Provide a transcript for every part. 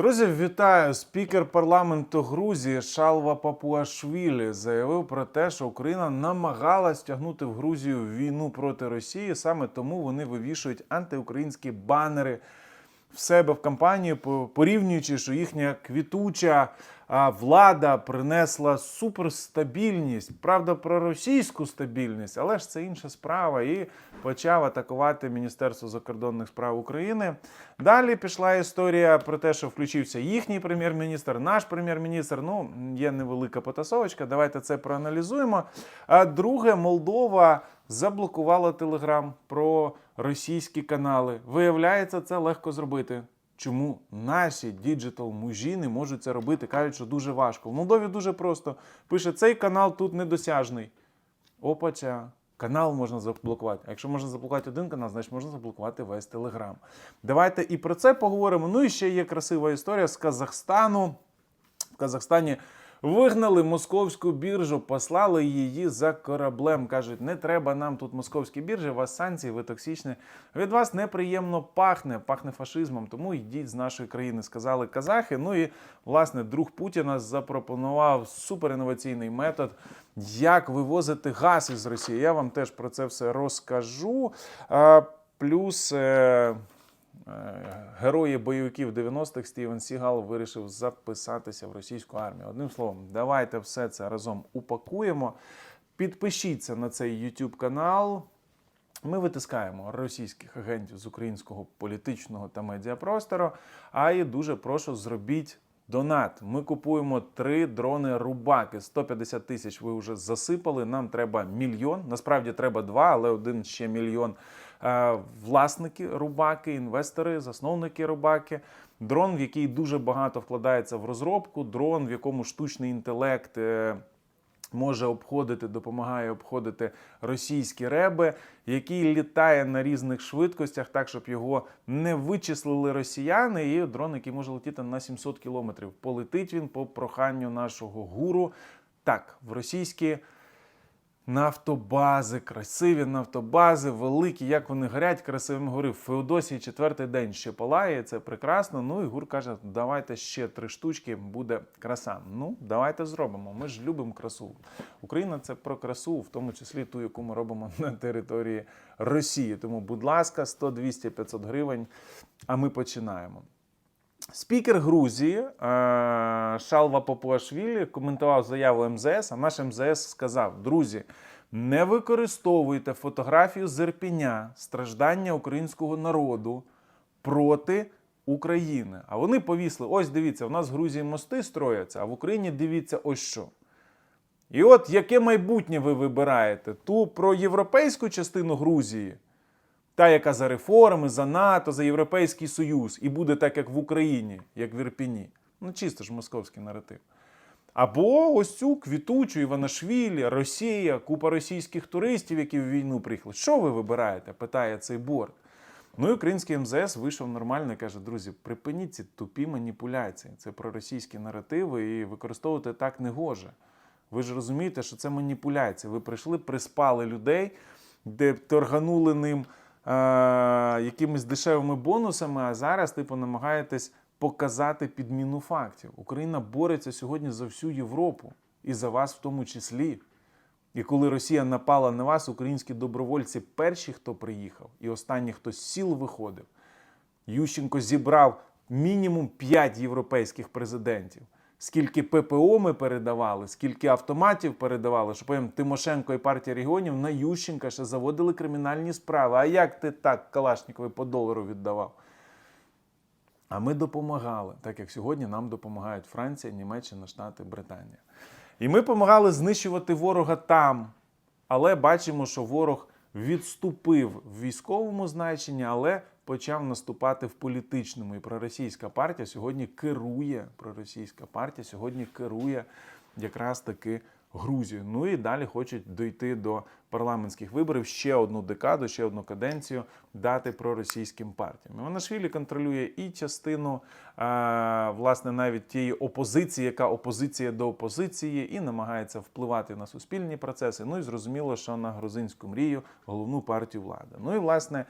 Друзі, вітаю! Спікер парламенту Грузії Шалва Папуашвілі заявив про те, що Україна намагалась тягнути в Грузію війну проти Росії. Саме тому вони вивішують антиукраїнські банери в себе в кампанії, по- порівнюючи, що їхня квітуча влада принесла суперстабільність, правда, проросійську стабільність, але ж це інша справа. І почав атакувати Міністерство закордонних справ України. Далі пішла історія про те, що включився їхній прем'єр-міністр, наш прем'єр-міністр. Ну, є невелика потасовочка. Давайте це проаналізуємо. А друге, Молдова заблокувала телеграм про російські канали. Виявляється, це легко зробити. Чому наші діджитал мужі не можуть це робити? Кажуть, що дуже важко. В Молдові дуже просто. Пише, цей канал тут недосяжний. Опача. Канал можна заблокувати. А якщо можна заблокувати один канал, значить можна заблокувати весь Телеграм. Давайте і про це поговоримо. Ну і ще є красива історія з Казахстану. В Казахстані вигнали московську біржу, послали її за кораблем. Кажуть, не треба нам тут московські біржі, вас санкції, ви токсичні. Від вас неприємно пахне, пахне фашизмом, тому йдіть з нашої країни, сказали казахи. Ну і власне друг Путіна запропонував суперінноваційний метод, як вивозити газ із Росії. Я вам теж про це все розкажу. Плюс. Е, Герої бойовиків 90-х Стівен Сігал вирішив записатися в російську армію. Одним словом, давайте все це разом упакуємо. Підпишіться на цей YouTube канал. Ми витискаємо російських агентів з українського політичного та медіапростору. А і дуже прошу зробіть донат. Ми купуємо три дрони Рубаки. 150 тисяч ви вже засипали. Нам треба мільйон. Насправді треба два, але один ще мільйон. Е, Власники Рубаки, інвестори, засновники Рубаки. Дрон, в який дуже багато вкладається в розробку. Дрон, в якому штучний інтелект. е, може обходити, допомагає обходити російські реби, який літає на різних швидкостях, так щоб його не вичислили росіяни. І дрон, який може летіти на 700 кілометрів. Полетить він по проханню нашого гуру. Так, в російські нафтобази, красиві нафтобази, великі, як вони горять, красивим говорив. Феодосії четвертий день ще палає, це прекрасно. Ну і гур каже, давайте ще три штучки, буде краса. Ну, давайте зробимо. Ми ж любимо красу. Україна це про красу, в тому числі ту, яку ми робимо на території Росії. Тому, будь ласка, 100, 200, 500 гривень. А ми починаємо. Спікер Грузії е, Шалва Попуашвілі коментував заяву МЗС, а наш МЗС сказав: друзі, не використовуйте фотографію з Ірпіня, страждання українського народу проти України. А вони повісли: ось дивіться, в нас в Грузії мости строяться, а в Україні дивіться ось що. І от яке майбутнє ви вибираєте? Ту про європейську частину Грузії, та, яка за реформи, за НАТО, за Європейський Союз, і буде так, як в Україні, як в Ірпіні. Ну, чисто ж московський наратив. Або ось цю квітучу Іванашвілі, Росія, купа російських туристів, які в війну приїхали. Що ви вибираєте? питає цей борт. Ну і український МЗС вийшов нормально і каже: друзі, припиніть ці тупі маніпуляції. Це про російські наративи і використовувати так не гоже. Ви ж розумієте, що це маніпуляція. Ви прийшли, приспали людей, де торганули ним якимись дешевими бонусами, а зараз, типу, намагаєтесь показати підміну фактів. Україна бореться сьогодні за всю Європу і за вас в тому числі. І коли Росія напала на вас, українські добровольці перші, хто приїхав, і останні, хто з сіл виходив. Ющенко зібрав мінімум 5 європейських президентів. Скільки ППО ми передавали, скільки автоматів передавали, що потім Тимошенко і партія регіонів на Ющенка ще заводили кримінальні справи. А як ти так Калашнікові по долару віддавав? А ми допомагали, так як сьогодні нам допомагають Франція, Німеччина, Штати, Британія. І ми допомагали знищувати ворога там. Але бачимо, що ворог відступив в військовому значенні, але почав наступати в політичному. І проросійська партія сьогодні керує. Проросійська партія сьогодні керує якраз таки Грузію. Ну і далі хочуть дійти до парламентських виборів ще одну декаду, ще одну каденцію дати проросійським партіям. Іванашвілі контролює і частину, а, власне, навіть тієї опозиції, яка опозиція до опозиції, і намагається впливати на суспільні процеси. Ну і зрозуміло, що на грузинську мрію головну партію влади. Ну і власне.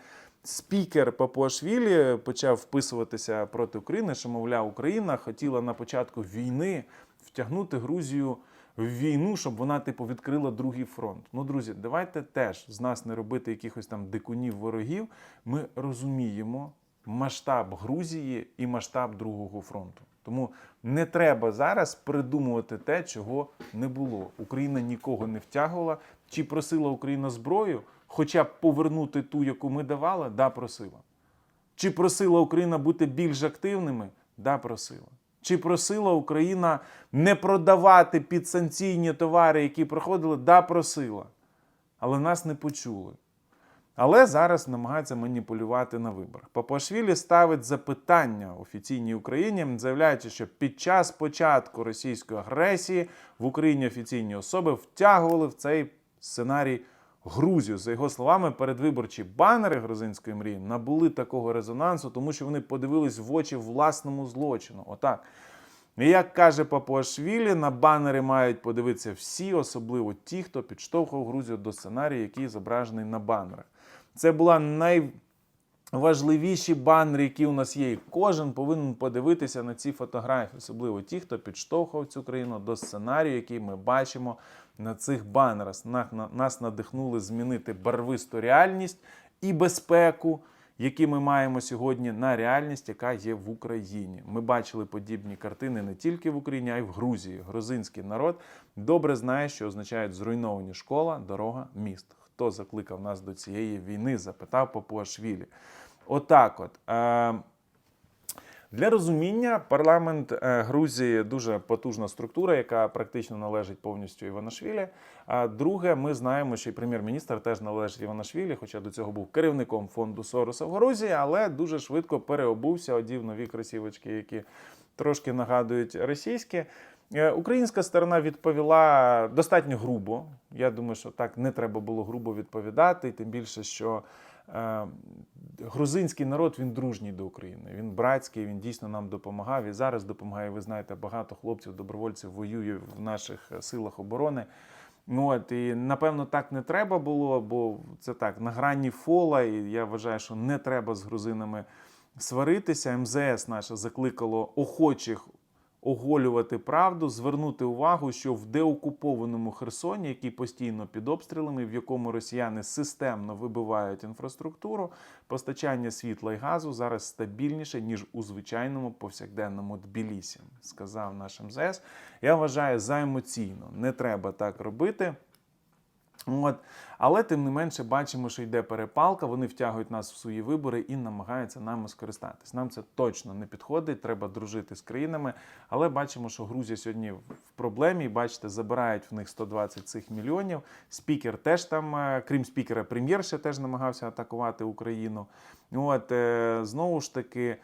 спікер Папуашвілі почав вписуватися проти України, що, мовляв, Україна хотіла на початку війни втягнути Грузію в війну, щоб вона, типу, відкрила другий фронт. Ну, друзі, давайте теж з нас не робити якихось там дикунів ворогів. Ми розуміємо масштаб Грузії і масштаб другого фронту. Тому не треба зараз придумувати те, чого не було. Україна нікого не втягувала. Чи просила Україна зброю, хоча б повернути ту, яку ми давали? Да, просила. Чи просила Україна бути більш активними? Да, просила. Чи просила Україна не продавати підсанкційні товари, які проходили? Да, просила. Але нас не почули. Але зараз намагається маніпулювати на виборах. Папуашвілі ставить запитання офіційній Україні, заявляючи, що під час початку російської агресії в Україні офіційні особи втягували в цей сценарій Грузію. За його словами, передвиборчі банери грузинської мрії набули такого резонансу, тому що вони подивились в очі власному злочину. Отак. І як каже Папуашвілі, на банери мають подивитися всі, особливо ті, хто підштовхував Грузію до сценарію, який зображений на банерах. Це була найважливіші банери, які у нас є. І кожен повинен подивитися на ці фотографії, особливо ті, хто підштовхував цю країну до сценарію, який ми бачимо на цих банерах. На- на- Нас надихнули змінити барвисту реальність і безпеку які ми маємо сьогодні на реальність, яка є в Україні. Ми бачили подібні картини не тільки в Україні, а й в Грузії. Грузинський народ добре знає, що означають зруйновані школа, дорога, міст. Хто закликав нас до цієї війни? запитав Папуашвілі. Отак, от. Е, для розуміння, парламент е, Грузії дуже потужна структура, яка практично належить повністю Іванашвілі. А друге, ми знаємо, що і прем'єр-міністр теж належить Іванашвілі, хоча до цього був керівником фонду Сороса в Грузії, але дуже швидко переобувся, одів нові кросівочки, які трошки нагадують російські. Е, Українська сторона відповіла достатньо грубо. Я думаю, що так не треба було грубо відповідати, і тим більше, що е, грузинський народ він дружній до України. Він братський, він дійсно нам допомагав і зараз допомагає. Ви знаєте, багато хлопців, добровольців воює в наших е, силах оборони. Ну от і напевно так не треба було, бо це так на грані фола. І я вважаю, що не треба з грузинами сваритися. МЗС наше закликало охочих оголювати правду, звернути увагу, що в деокупованому Херсоні, який постійно під обстрілами, в якому росіяни системно вибивають інфраструктуру, постачання світла і газу зараз стабільніше ніж у звичайному повсякденному Тбілісі, сказав наш МЗС. Я вважаю за емоційно. Не треба так робити. От. Але тим не менше бачимо, що йде перепалка, вони втягують нас в свої вибори і намагаються нами скористатись. Нам це точно не підходить, треба дружити з країнами. Але бачимо, що Грузія сьогодні в проблемі. Бачите, забирають в них 120 цих мільйонів. Спікер теж там, е, крім спікера, прем'єр ще теж намагався атакувати Україну. От е, знову ж таки.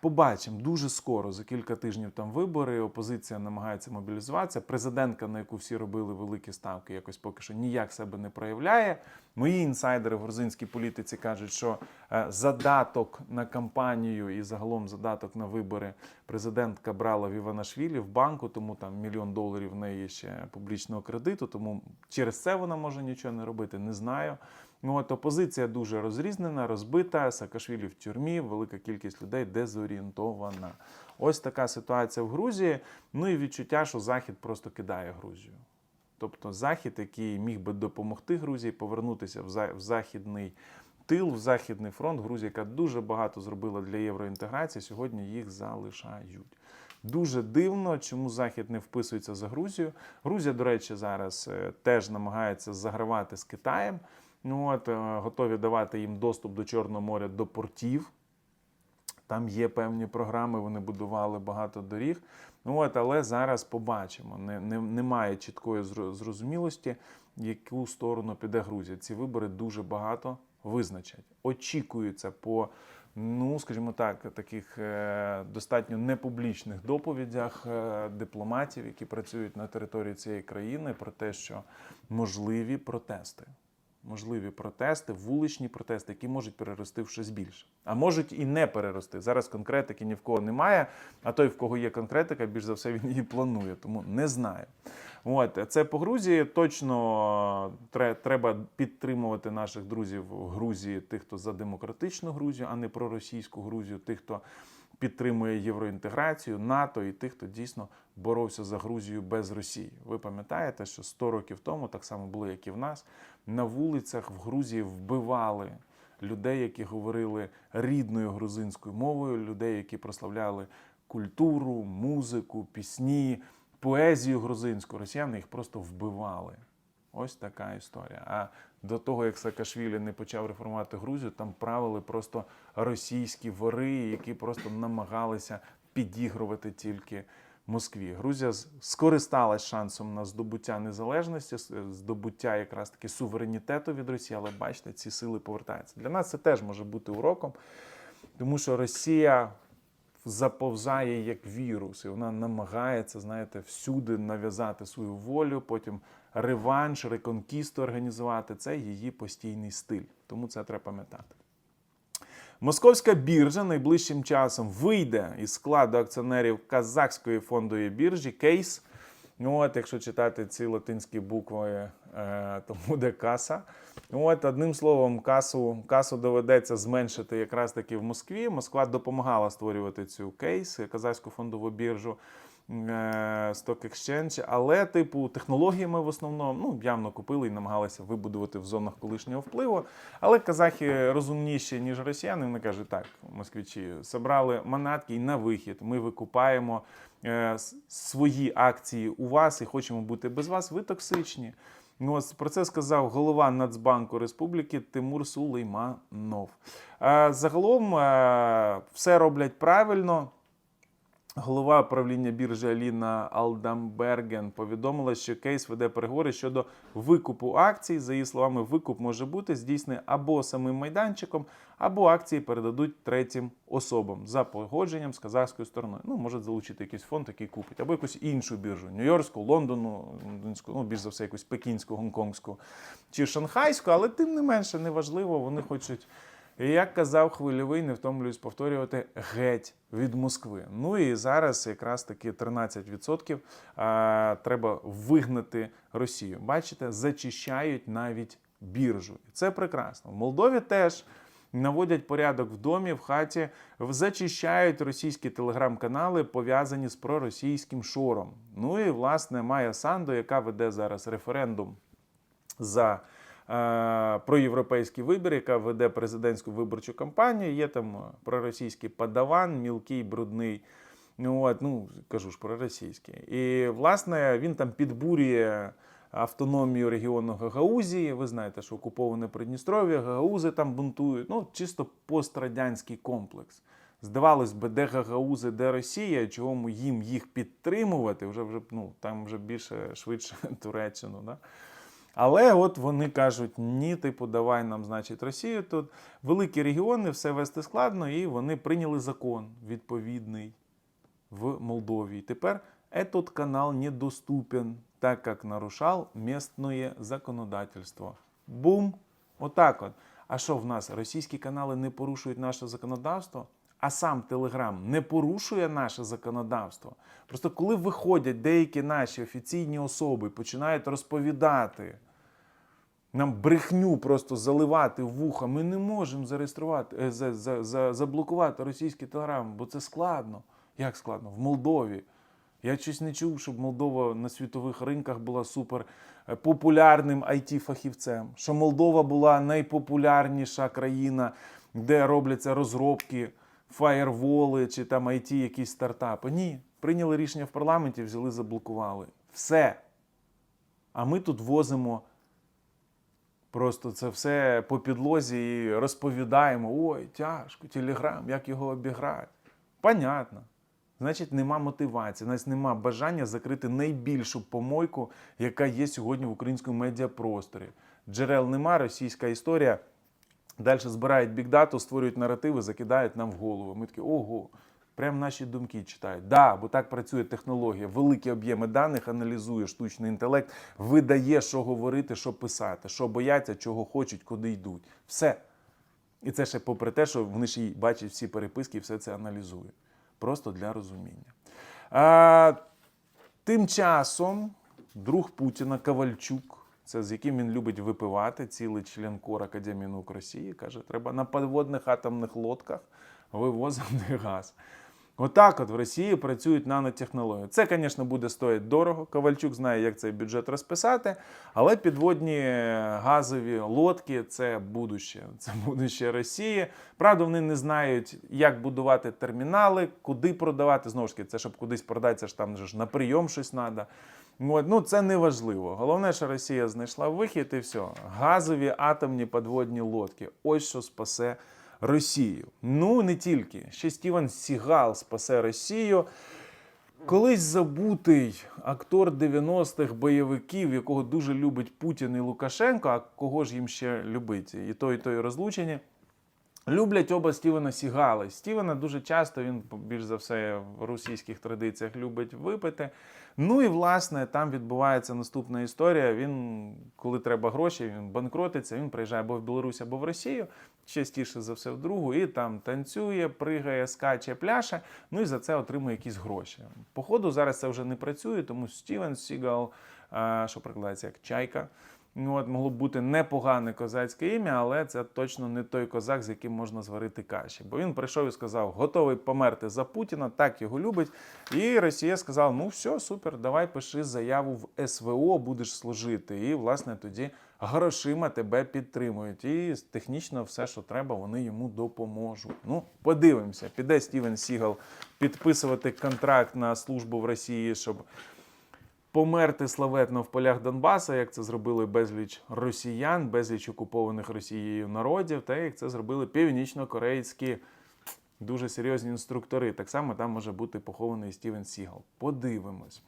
Побачимо дуже скоро, за кілька тижнів там вибори. Опозиція намагається мобілізуватися. Президентка, на яку всі робили великі ставки, якось поки що ніяк себе не проявляє. Мої інсайдери в грузинській політиці кажуть, що е, задаток на кампанію і загалом задаток на вибори президентка брала в Іванашвілі в банку, тому там мільйон доларів в неї ще публічного кредиту. Тому через це вона може нічого не робити. Не знаю. Ну от опозиція дуже розрізнена, розбита. Саакашвілі в тюрмі, велика кількість людей дезорієнтована. Ось така ситуація в Грузії. Ну і відчуття, що Захід просто кидає Грузію. Тобто Захід, який міг би допомогти Грузії повернутися в західний тил, в західний фронт. Грузія, яка дуже багато зробила для євроінтеграції, сьогодні їх залишають. Дуже дивно, чому Захід не вписується за Грузію. Грузія, до речі, зараз е, теж намагається загравати з Китаєм. Ну от е, готові давати їм доступ до Чорного моря до портів. Там є певні програми, вони будували багато доріг. Ну от, але зараз побачимо. Не, не, немає чіткої зрозумілості, яку сторону піде Грузія. Ці вибори дуже багато визначать. Очікується по, ну скажімо так, таких е, достатньо непублічних доповідях е, дипломатів, які працюють на території цієї країни, про те, що можливі протести можливі протести, вуличні протести, які можуть перерости в щось більше. А можуть і не перерости. Зараз конкретики ні в кого немає, а той, в кого є конкретика, більш за все він її планує, тому не знаю. От це по Грузії. Точно треба підтримувати наших друзів в Грузії, тих, хто за демократичну Грузію, а не про російську Грузію, тих, хто підтримує євроінтеграцію, НАТО і тих, хто дійсно боровся за Грузію без Росії. Ви пам'ятаєте, що 100 років тому, так само було, як і в нас, на вулицях в Грузії вбивали людей, які говорили рідною грузинською мовою, людей, які прославляли культуру, музику, пісні, поезію грузинську. Росіяни їх просто вбивали. Ось така історія. А до того, як Саакашвілі не почав реформувати Грузію, там правили просто російські вори, які просто намагалися підігрувати тільки Москві. Грузія скористалась шансом на здобуття незалежності, здобуття якраз таки суверенітету від Росії, але бачите, ці сили повертаються. Для нас це теж може бути уроком, тому що Росія заповзає як вірус, і вона намагається, знаєте, всюди нав'язати свою волю, потім реванш, реконкісту організувати. Це її постійний стиль. Тому це треба пам'ятати. Московська біржа найближчим часом вийде із складу акціонерів казахської фондової біржі Кейс. Ну, от, якщо читати ці латинські букви, е, то буде каса. От, одним словом, касу, касу доведеться зменшити якраз таки в Москві. Москва допомагала створювати цю кейс, казахську фондову біржу. Е, Stock Exchange, але, типу, технологіями в основному ну, явно купили і намагалися вибудувати в зонах колишнього впливу. Але казахи розумніші, ніж росіяни. Вони кажуть, так, москвичі, собрали манатки і на вихід. Ми викупаємо е, свої акції у вас і хочемо бути без вас. Ви токсичні. Ну, ось про це сказав голова Нацбанку Республіки Тимур Сулейманов. Е, Загалом е, все роблять правильно. Голова правління біржі Аліна Алдамберген повідомила, що кейс веде переговори щодо викупу акцій. За її словами, викуп може бути здійснений або самим майданчиком, або акції передадуть третім особам за погодженням з казахською стороною. Ну, може залучити якийсь фонд, який купить, або якусь іншу біржу Нью-Йоркську, Лондону, лондонську, ну більш за все, якусь пекінську, гонконгську чи шанхайську, але тим не менше неважливо, вони хочуть. І як казав хвильовий, не втомлююсь повторювати геть від Москви. Ну і зараз якраз таки 13% а, треба вигнати Росію. Бачите, зачищають навіть біржу. І це прекрасно. В Молдові теж наводять порядок в домі, в хаті, зачищають російські телеграм-канали, пов'язані з проросійським шором. Ну і власне Майя Санду, яка веде зараз референдум за проєвропейський вибір, яка веде президентську виборчу кампанію. Є там е, проросійський падаван, мілкий, брудний. Ну, от, ну кажу ж проросійський. І власне він там підбурює автономію регіону Гагаузії. Ви знаєте, що окуповане Придністров'я, Гагаузи там бунтують. Ну, чисто пострадянський комплекс. Здавалось би, де Гагаузи, де Росія, чому їм їх підтримувати, вже вже ну там вже більше швидше Туреччину. Да? Але от вони кажуть: ні, типу, давай нам, значить, Росію тут. Великі регіони, все вести складно, і вони прийняли закон відповідний в Молдові. Тепер этот канал недоступен, так как нарушал местное законодательство. Бум! Отак от. А що в нас? Російські канали не порушують наше законодавство? А сам Телеграм не порушує наше законодавство. Просто коли виходять деякі наші офіційні особи, починають розповідати, нам брехню просто заливати в вуха, ми не можемо зареєструвати, е, за, за, за, заблокувати російський телеграм, бо це складно. Як складно? В Молдові. Я щось не чув, щоб Молдова на світових ринках була супер е, популярним it фахівцем що Молдова була найпопулярніша країна, де робляться розробки, фаєрволи чи там it якісь стартапи. Ні, прийняли рішення в парламенті, взяли, заблокували. Все. А ми тут возимо Просто це все по підлозі і розповідаємо: ой, тяжко, телеграм, як його обіграти. Понятно. Значить, нема мотивації, значить, нема бажання закрити найбільшу помойку, яка є сьогодні в українському медіапросторі. Джерел нема, російська історія. Далі збирають бікдату, створюють наративи, закидають нам в голову. Ми такі, ого, прям наші думки читають. Да, бо так працює технологія. Великі об'єми даних аналізує штучний інтелект, видає, що говорити, що писати, що бояться, чого хочуть, куди йдуть. Все. І це ще попри те, що вони ж бачать всі переписки і все це аналізують. Просто для розуміння. А, тим часом друг Путіна Ковальчук, це з яким він любить випивати, цілий член кор Академії наук Росії, каже, треба на підводних атомних лодках вивозити газ. Отак от в Росії працюють нанотехнології. Це, звісно, буде стоїти дорого. Ковальчук знає, як цей бюджет розписати, але підводні газові лодки це будуще. Це будуще Росії. Правда, вони не знають, як будувати термінали, куди продавати. Знову ж таки, це щоб кудись продати, це ж там ж на прийом щось треба. Ну це не важливо. Головне, що Росія знайшла вихід і все. Газові атомні підводні лодки. Ось що спасе Росію. Ну не тільки. Ще Стівен Сігал спасе Росію. Колись забутий актор 90-х бойовиків, якого дуже любить Путін і Лукашенко, а кого ж їм ще любить? І той, і той розлучені. Люблять оба Стівена Сігала. Стівена дуже часто він більш за все в російських традиціях любить випити. Ну і власне там відбувається наступна історія. Він, коли треба гроші, він банкротиться. Він приїжджає або в Білорусь, або в Росію, частіше за все в другу, і там танцює, пригає, скаче, пляше. Ну і за це отримує якісь гроші. Походу, зараз це вже не працює, тому Стівен Сігал, що прикладається як чайка. Ну, от могло б бути непогане козацьке ім'я, але це точно не той козак, з яким можна зварити каші. Бо він прийшов і сказав, готовий померти за Путіна, так його любить. І Росія сказала: ну все, супер, давай пиши заяву в СВО, будеш служити. І, власне, тоді грошима тебе підтримують. І технічно все, що треба, вони йому допоможуть. Ну, подивимося, піде Стівен Сігал підписувати контракт на службу в Росії, щоб померти славетно в полях Донбаса, як це зробили безліч росіян, безліч окупованих Росією народів, та як це зробили північно-корейські дуже серйозні інструктори. Так само там може бути похований Стівен Сігал. Подивимось.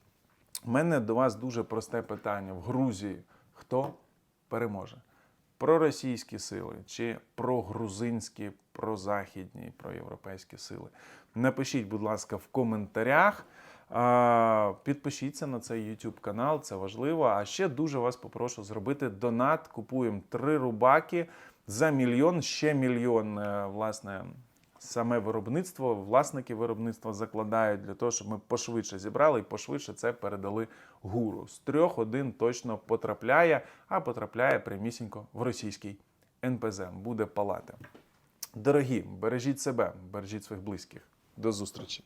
У мене до вас дуже просте питання: в Грузії хто переможе? Проросійські сили чи прогрузинські, прозахідні, проєвропейські сили? Напишіть, будь ласка, в коментарях. Підпишіться на цей YouTube канал, це важливо. А ще дуже вас попрошу зробити донат. Купуємо три рубаки за мільйон, ще мільйон. е, Власне, саме виробництво, власники виробництва закладають для того, щоб ми пошвидше зібрали і пошвидше це передали гуру. З трьох один точно потрапляє, а потрапляє прямісінько в російський НПЗ. Буде палати. Дорогі, бережіть себе, бережіть своїх близьких. До зустрічі!